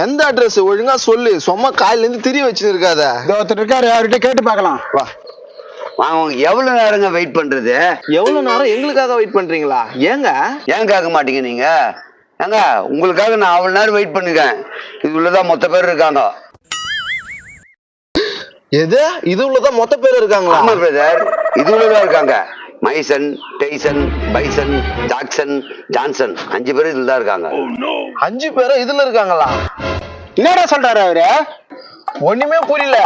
எந்த அட்ரஸ் ஒழுங்கா சொல்லு. சும்மா காலையில இருந்து திரி வச்சுன்னு இருக்காத ஒருத்தர் இருக்காரு அவர்கிட்ட கேட்டு பார்க்கலாம். வா. வாங்க உங்களுக்கு எவ்வளவு நேரங்க வெயிட் பண்றது? எவ்வளவு நேரம்? எங்களுக்காக வெயிட் பண்றீங்களா? ஏங்க? ஏன் கேட்க மாட்டீங்க நீங்க? ஏங்க உங்களுக்காக நான் அவ்வளவு நேரம் வெயிட் பண்ணிருக்கேன். இது உள்ளதான் மொத்த பேர் இருக்காங்க. எது? இது உள்ளதான் மொத்த பேர் இருக்காங்களா? ஆமா பிரதர் இது உள்ளதான் இருக்காங்க. Mason Dyson Bison Jackson Johnson. அஞ்சு பேர் இதுல தான் இருக்காங்க அஞ்சு பேரும் இதுல இருக்காங்களா? என்னடா சொல்றாரு அவரு? ஒண்ணுமே புரியல.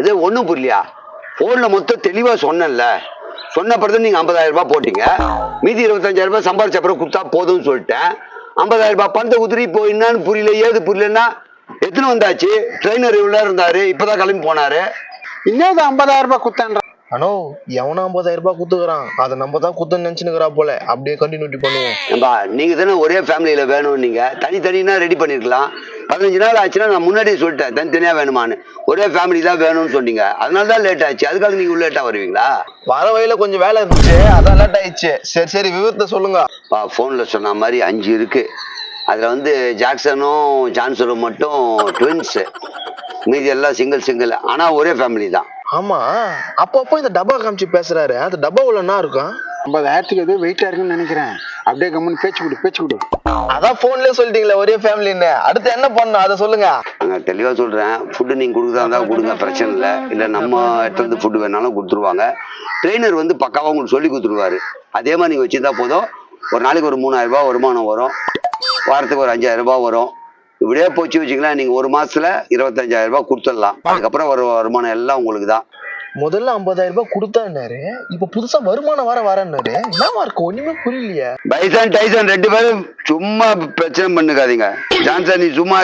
இது ஒண்ணும் புரியலையா? போன்ல மொத்தம் தெளிவா சொன்னேன்ல. சொன்ன பிறகு நீங்க 50000 ரூபாய் போட்டீங்க. மீதி 25000 ரூபாய் சம்பாரிச்ச அப்புறம் கொடுத்தா போதும்னு சொல்லிட்டேன். 50000 ரூபாய் பணத்தை உதிரி இப்போ என்னன்னு புரியல. ஏது புரியலன்னா எத்தனை வந்தாச்சு? ட்ரெயினர் இவ்வளோ இருந்தாரு? இப்பதான் கிளம்பி போனாரு. இன்னும் ஐம்பதாயிரம் ரூபாய் குத்தான்ற அனோ எவனா ஐம்பதாயிரம் ரூபாய் குத்துக்கிறான் அதை நம்ம தான் குத்துன்னு நினைச்சுனுக்கிறா போல. அப்படியே கண்டினியூட்டி பண்ணுவோம். ஏம்பா நீங்க தானே ஒரே ஃபேமிலியில வேணும் நீங்க. தனித்தனினா ரெடி பண்ணிருக்கலாம். பதினஞ்சு நாள் ஆச்சுன்னா நான் முன்னாடியே சொல்லிட்டேன் தனித்தனியா வேணுமான்னு. ஒரே ஃபேமிலி தான் வேணும்னு சொன்னீங்க. அதனால தான் லேட் ஆச்சு. அதுக்காக நீங்க லேட்டா வருவீங்களா? வர வழியில கொஞ்சம் வேலை இருந்துச்சு. அதான் லேட் ஆயிடுச்சு. சரி சரி விவரத்தை சொல்லுங்க. பா ஃபோன்ல சொன்ன மாதிரி அஞ்சு இருக்கு. அதுல வந்து ஜாக்சனும் ஜான்சனும் மட்டும் ட்வின்ஸ் மீதி எல்லாம் சிங்கிள் சிங்கிள் ஆனா ஒரே ஃபேமிலி தான். ஆமா. அப்பப்போ இந்த டப்பா காமிச்சு பேசுறாரு. அந்த டப்பா உள்ள என்ன இருக்கும்? ஐம்பதாயிரத்துக்கு எதுவும் வெயிட்டா இருக்குன்னு நினைக்கிறேன். அப்படியே கம்முன்னு பேச்சு கொடு பேச்சு கொடு. அதான் போன்லயே சொல்லிட்டீங்களே ஒரே ஃபேமிலின்னு அடுத்து என்ன பண்ணணும்? அதை சொல்லுங்க. நான் தெளிவா சொல்றேன். ஃபுட்டு நீங்க கொடுக்குறதா இருந்தா கொடுங்க பிரச்சனை இல்லை. இல்ல நம்ம இடத்துல இருந்து ஃபுட்டு வேணாலும் கொடுத்துருவாங்க. ட்ரெயினர் வந்து பக்காவா உங்களுக்கு சொல்லி கொடுத்துருவாரு. அதே மாதிரி நீங்க வச்சிருந்தா போதும். ஒரு நாளைக்கு ஒரு மூணாயிரம் ரூபாய் வருமானம் வரும். வாரத்துக்கு ஒரு அஞ்சாயிரம் ரூபாய் வரும். இப்படியே போச்சு வச்சுக்கலாம் நீங்க ஒரு மாசத்துல இருபத்தஞ்சாயிரம் ரூபாய் கொடுத்துடலாம். அதுக்கப்புறம் வர வருமானம் எல்லாம் உங்களுக்கு தான். முதல்ல ஐம்பதாயிரம் ரூபாய் கொடுத்தான்னாரு. இப்ப புதுசா வருமானம் வர வரன்னாரு. என்னவா இருக்கு? ஒண்ணுமே புரியலையே. பைசன் டைசன் ரெண்டு பேரும் சும்மா பிரச்சனை பண்ணுக்காதீங்க. ஜான்சன் நீ சும்மா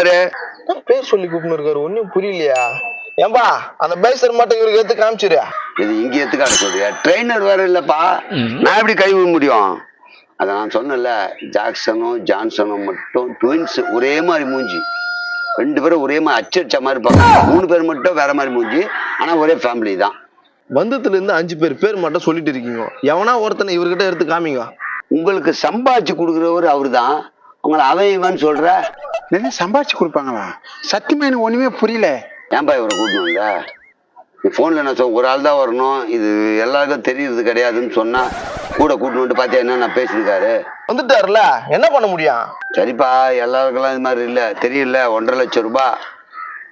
பேர் சொல்லி கூப்பிட்டு இருக்காரு ஒண்ணும் புரியலையா? ஏம்பா அந்த பைசர் மட்டும் இவருக்கு எடுத்து காமிச்சிரு. இது இங்க எத்துக்காட சொல்றியா ட்ரெயினர் வேற இல்லப்பா. நான் எப்படி கை விட முடியும்? அதை நான் சொன்னேன்ல ஜாக்சனும் ஜான்சனும் மட்டும் ட்வின்ஸ் ஒரே மாதிரி மூஞ்சி. ரெண்டு பேரும் ஒரே மாதிரி அச்சடிச்ச மாதிரி இருப்பாங்க. மூணு பேர் மட்டும் வேற மாதிரி மூஞ்சி. ஆனா ஒரே ஃபேமிலி தான். வந்ததுல இருந்து அஞ்சு பேர் பேர் மட்டும் சொல்லிட்டு இருக்கீங்க. எவனா ஒருத்தனை இவர்கிட்ட எடுத்து காமிங்க. உங்களுக்கு சம்பாதிச்சு கொடுக்குறவர் அவர்தான். உங்களை அவன் இவன் சொல்ற. என்ன சம்பாதிச்சு கொடுப்பாங்களா? சத்தியமா எனக்கு ஒண்ணுமே புரியல. ஏன்பா இவரை கூட்டிட்டு வந்த? ஃபோனில் நான் சொல் ஒரு ஆள் தான் வரணும். இது எல்லாருக்கும் தெரியறது கிடையாதுன்னு சொன்னா கூட கூட்டிட்டு வந்து பார்த்தியா என்ன நான் பேசியிருக்காரு? வந்துட்டாருல. என்ன பண்ண முடியும்? சரிப்பா எல்லாருக்கெல்லாம் இது மாதிரி இல்லை. தெரியல ஒன்றரை லட்சம் ரூபாய்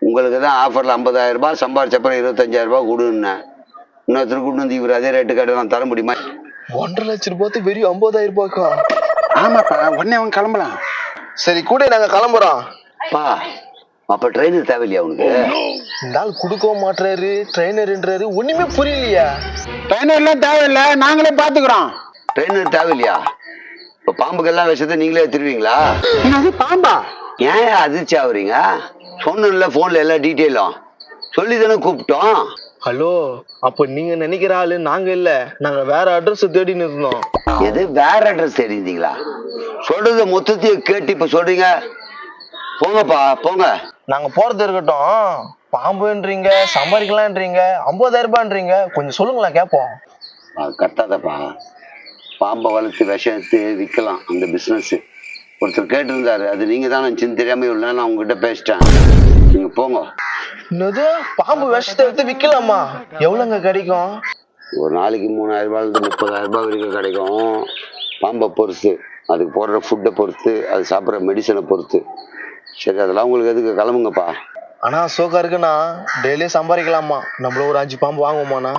உங்களுக்கு தான் ஆஃபரில் ஐம்பதாயிரம் ரூபாய் சம்பாரிச்சப்பறம் இருபத்தஞ்சாயிரம் ரூபாய் கொடுன்னேன். இன்னொருத்தர் கூட்டு வந்து இவர் அதே ரேட்டு கடை நான் தர முடியுமா? ஒன்றரை லட்சம் ரூபாய்க்கு வெறும் ஐம்பதாயிரம் ரூபாய்க்கா? ஆமாப்பா உடனே அவன் கிளம்பலாம். சரி கூட நாங்க கிளம்புறோம். பா. அப்போ ட்ரெயினர் தேவையில்லையா உனக்கு? இந்த ஆள் கொடுக்கவும் மாட்டுறாரு ட்ரைனர்ன்றாரு ஒண்ணுமே புரியலையா. ட்ரெயினர் எல்லாம் தேவையில்லை நாங்களே பாத்துக்கிறோம். ட்ரெயினர் தேவையில்லையா? இப்போ பாம்புக்கெல்லாம் விஷயத்தை நீங்களே திருவீங்களா என்னது பாம்பா? ஏன் அதிர்ச்சி ஆகுறீங்க? சொன்னேன்ல ஃபோனில் எல்லா டீட்டெயிலும் சொல்லி தானே கூப்பிட்டோம். ஹலோ அப்ப நீங்க நினைக்கிற ஆளு நாங்க இல்ல. நாங்க வேற அட்ரஸ் தேடின்னு இருந்தோம். எது வேற அட்ரஸ் தெரியுதுங்களா சொல்றத மொத்தத்தையும் கேட்டு இப்ப சொல்றீங்க. போங்கப்பா போங்க. நாங்க போறது இருக்கட்டும். பாம்புன்றீங்க சம்பாதிக்கலான்றீங்க ஐம்பதாயிரம் ரூபாய்ன்றீங்க. கொஞ்சம் சொல்லுங்களேன் கேட்போம் ஆ, கத்தாதப்பா பாம்பை வளர்த்து விஷம் எடுத்து விற்கலாம் அந்த பிஸ்னஸ் ஒருத்தர் கேட்டிருந்தாரு அது நீங்க தான் நினச்சின்னு தெரியாம நேரம் நான் உங்ககிட்ட பேசிட்டேன். நீங்க போங்க. என்னது? பாம்பு விஷத்தை எடுத்து விக்கலாமா எவ்வளவுங்க கிடைக்கும்? ஒரு நாளைக்கு மூணாயிரம் ரூபாயிலிருந்து முப்பதாயிரம் ரூபாய் வரைக்கும் கிடைக்கும். பாம்பை பொறுத்து அதுக்கு போடுற ஃபுட்டை பொறுத்து அது சாப்பிட்ற மெடிசனை பொறுத்து. சரி அதெல்லாம் உங்களுக்கு எதுக்கு? கிளம்புங்கப்பா. ஆனா சோக்கா இருக்குண்ணா. டெய்லியும் சம்பாதிக்கலாமா? நம்மள ஒரு அஞ்சு பாம்பு வாங்குவோமாண்ணா?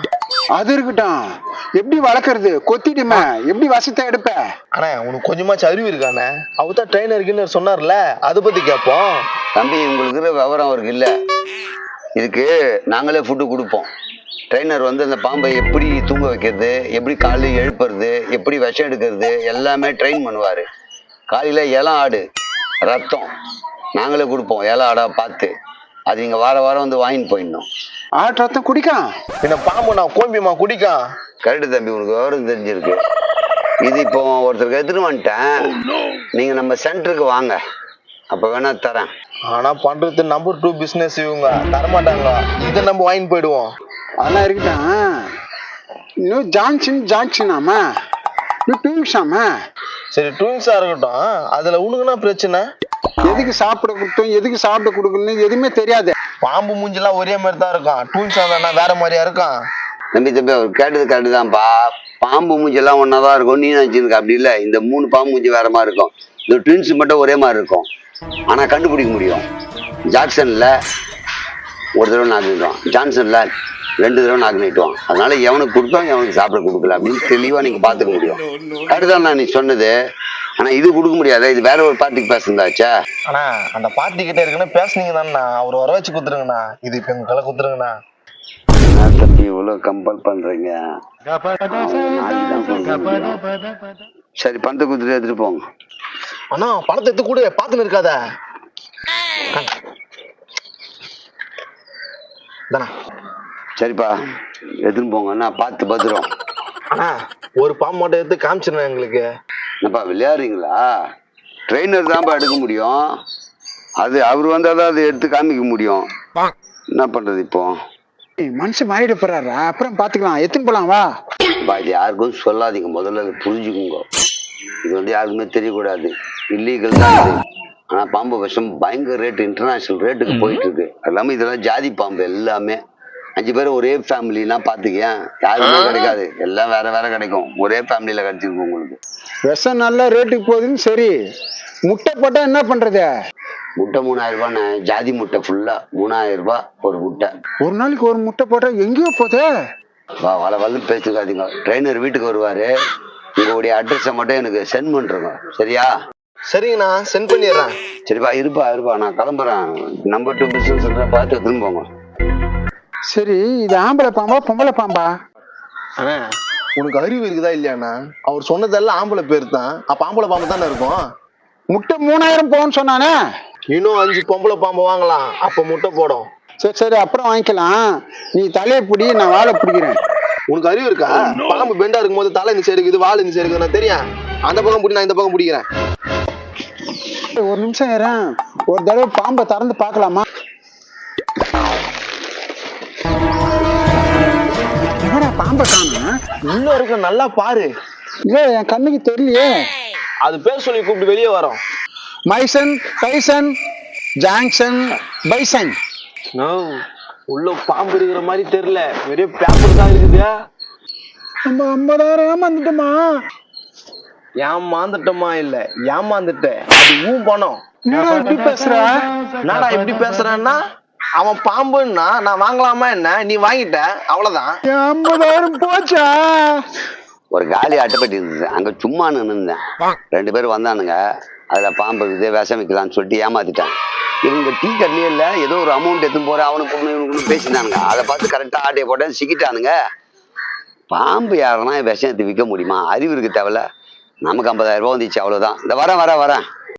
அது இருக்கட்டும். எப்படி வளர்க்கறது? கொத்திடுமே எப்படி வசத்தை எடுப்ப? அண்ணா உனக்கு கொஞ்சமாச்சும் அறிவு இருக்கானே அவர் தான் ட்ரெயினர் இருக்குன்னு சொன்னார்ல அதை பத்தி கேட்போம் தம்பி உங்களுக்கு இருக்கிற விவரம் அவருக்கு இல்லை. இதுக்கு நாங்களே ஃபுட்டு கொடுப்போம். ட்ரெயினர் வந்து அந்த பாம்பை எப்படி தூங்க வைக்கிறது எப்படி காலையில் எழுப்புறது எப்படி விஷம் எடுக்கிறது எல்லாமே ட்ரெயின் பண்ணுவார். காலையில் இளம் ஆடு ரத்தம். நாங்களே கொடுப்போம். இளம் ஆடா பார்த்து. அது நீங்கள் வார வாரம் வந்து வாங்கிட்டு போயிடணும். ஆட்டு ரத்தம் குடிக்கான். பின்ன பாம்பு நான் கோம்பிமா குடிக்கான். கரெக்டு தம்பி உனக்கு விவரம் தெரிஞ்சிருக்கு. இது இப்போ ஒருத்தருக்கு எடுத்துட்டு வந்துட்டேன். நீங்கள் நம்ம சென்டருக்கு வாங்க. அப்போ வேணா தரேன். ஆனா பண்றது நம்பர் டூ பிசினஸ் இவங்க. தரமாட்டாங்க இதை நம்ம வாங்கிட்டு போயிடுவோம். அதெல்லாம் இருக்கட்டும். இன்னும் ஜான்சன் ஜான்சனாமா இன்னும் டூங்ஸாமா சரி ட்வின்ஸா இருக்கட்டும். அதுல உனக்குன்னா பிரச்சனை. எதுக்கு சாப்பிட கொடுத்தோம்? எதுக்கு சாப்பிட கொடுக்கணும் எதுவுமே தெரியாது. பாம்பு மூஞ்சிலாம் ஒரே மாதிரி தான் இருக்கும். டூன்ஸ் வந்தானா வேற மாதிரியா இருக்கும்? தம்பி தம்பி அவர் கேட்டது கரெக்டு தான்ப்பா பாம்பு மூஞ்சி எல்லாம் ஒன்றா தான் இருக்கும். நீ நினச்சிருக்க அப்படி இல்லை. இந்த மூணு பாம்பு மூஞ்சி வேற மாதிரி இருக்கும். இந்த ட்வின்ஸ் மட்டும் ஒரே மாதிரி இருக்கும். ஆனால் கண்டுபிடிக்க முடியும். ஜாக்சனில் ஒரு தடவை நாக்கு நீட்டுவான் ஜான்சனில் ரெண்டு தடவை நாக்கு நீட்டுவான் அதனால எவனுக்கு கொடுத்தோம் எவனுக்கு சாப்பிட கொடுக்கல அப்படின்னு தெளிவாக நீங்கள் பார்த்துக்க முடியும். கரெக்டு தான் நான் நீ சொன்னது? ஆனால் இது கொடுக்க முடியாது இது வேற ஒரு பார்ட்டிக்கு பேசுனதாச்சே. ஆனா அந்த பார்ட்டி கிட்ட இருக்குன்னு பேசுனீங்க தானே அவர் வர வச்சு குத்துருங்கண்ணா இது இப்ப எங்க கலை குத்துருங்கண்ணா என்ன தம்பி இவ்வளோ கம்பல் சரி பணத்தை கொடுத்துட்டு எடுத்துட்டு போங்க. அண்ணா பணத்தை எடுத்து கூட பாத்துன்னு இருக்காத. சரிப்பா எடுத்துன்னு போங்க. நான் பார்த்து பத்திரம். அண்ணா ஒரு பாம்பு மட்டும் எடுத்து காமிச்சிருந்தேன் எங்களுக்கு. என்னப்பா விளையாடுறீங்களா? ட்ரெயினர் தான்ப்பா எடுக்க முடியும். அது அவர் வந்தால் தான் அதை எடுத்து காமிக்க முடியும். என்ன பண்ணுறது இப்போ? மனுஷன் மாறிட போறாரா? அப்புறம் பாத்துக்கலாம். எத்தனை போலாம் வா. இது யாருக்கும் சொல்லாதீங்க. முதல்ல அதை புரிஞ்சுக்குங்க. இது வந்து யாருக்குமே தெரியக்கூடாது. இல்லீகல் தான் இது. ஆனால் பாம்பு விஷம் பயங்கர ரேட் இன்டர்நேஷனல் ரேட்டுக்கு போயிட்டு இருக்கு அது இல்லாமல் இதெல்லாம் ஜாதி பாம்பு எல்லாமே. அஞ்சு பேர் ஒரே ஃபேமிலினா பார்த்துக்கேன் யாருக்குமே கிடைக்காது. எல்லாம் வேற வேற கிடைக்கும். ஒரே ஃபேமிலியில் கிடைச்சிருக்கும் உங்களுக்கு. விஷம் நல்லா ரேட்டுக்கு போகுதுன்னு சரி. முட்டை போட்டா என்ன பண்றது? முட்டை மூணாயிரம் ரூபாண்ணே. ஜாதி முட்டை ஃபுல்லா மூணாயிரம் ரூபாய் ஒரு முட்டை. ஒரு நாளைக்கு ஒரு முட்டை போட்டா எங்கேயோ போகுது வா வள வள பேசிக்காதீங்க. ட்ரெயினர் வீட்டுக்கு வருவாரு. உங்களுடைய அட்ரஸை மட்டும் எனக்கு சென்ட் பண்ணுறேங்க சரியா? சரிங்கண்ணா சென்ட் பண்ணிடுறேன். சரிப்பா இருப்பா இருப்பா. நான் கிளம்புறேன். நம்பர் டூ பிஸ்னஸ் பார்த்து எடுத்துன்னு போங்க. சரி இது ஆம்பளை பாம்பா பொம்பளை பாம்பா? அண்ணா உனக்கு அறிவு இருக்குதா இல்லையாண்ணா? அவர் சொன்னதெல்லாம் ஆம்பளை பேர் தான் அப்ப ஆம்பளை பாம்பு தானே இருக்கும்? முட்டை மூணாயிரம் போகும்னு சொன்னானே? இன்னும் அஞ்சு பொம்பளை பாம்பு வாங்கலாம். அப்ப முட்டை போடும். சரி சரி அப்புறம் வாங்கிக்கலாம். நீ தலையை பிடி நான் வாழை பிடிக்கிறேன். உனக்கு அறிவு இருக்கா? பாம்பு பெண்டா இருக்கும்போது தலை இந்த இருக்குது வால் இந்த இருக்குது நான் தெரியும். அந்த பக்கம் பிடி நான் இந்த பக்கம் பிடிக்கிறேன். ஒரு நிமிஷம் ஏறேன் ஒரு தடவை பாம்பை திறந்து பார்க்கலாமா? பாம்பை காணும் உள்ள இருக்க நல்லா பாரு. இல்ல என் கண்ணுக்கு தெரியலையே. அது பேர் சொல்லி கூப்பிட்டு வெளியே வரோம். Mason Tyson Johnson Bison. No உள்ள பாம்பு இருக்கிற மாதிரி தெரியல. வெறும் பேப்பர் தான் இருக்குது நம்ம ஐம்பதாயிரம் ஏமாந்துட்டோமா? ஏமாந்துட்டோமா இல்ல? ஏமாந்துட்டேன். அது ஊன் பணம். என்னடா இப்படி பேசுற? என்னடா இப்படி பேசுறேன்னா? அவன் பாம்புன்னா நான் வாங்கலாமா என்ன? நீ வாங்கிட்ட. அவ்வளவுதான். ஐம்பதாயிரம் போச்சா? ஒரு காலி அட்டைப்பட்டி இருந்தது. அங்கே சும்மா நின்றுந்தேன் ரெண்டு பேரும் வந்தானுங்க. அதில் பாம்பு இருக்குது விஷம் வைக்கலாம்னு சொல்லிட்டு ஏமாத்திட்டேன் இவங்க டீ கட்லேயே இல்லை ஏதோ ஒரு அமௌண்ட் எடுத்து போகிறேன் அவனுக்கு ஒன்று இவனுக்கு பேசினானுங்க. அதை பார்த்து கரெக்டாக ஆட்டையை போட்டேன் சிக்கிட்டானுங்க. பாம்பு யாருன்னா விஷம் எடுத்து விற்க முடியுமா? அறிவு இருக்கு தேவையில்ல. நமக்கு ஐம்பதாயிரம் ரூபா வந்துச்சு அவ்வளோதான் இந்த வரேன் வரேன் வரேன்.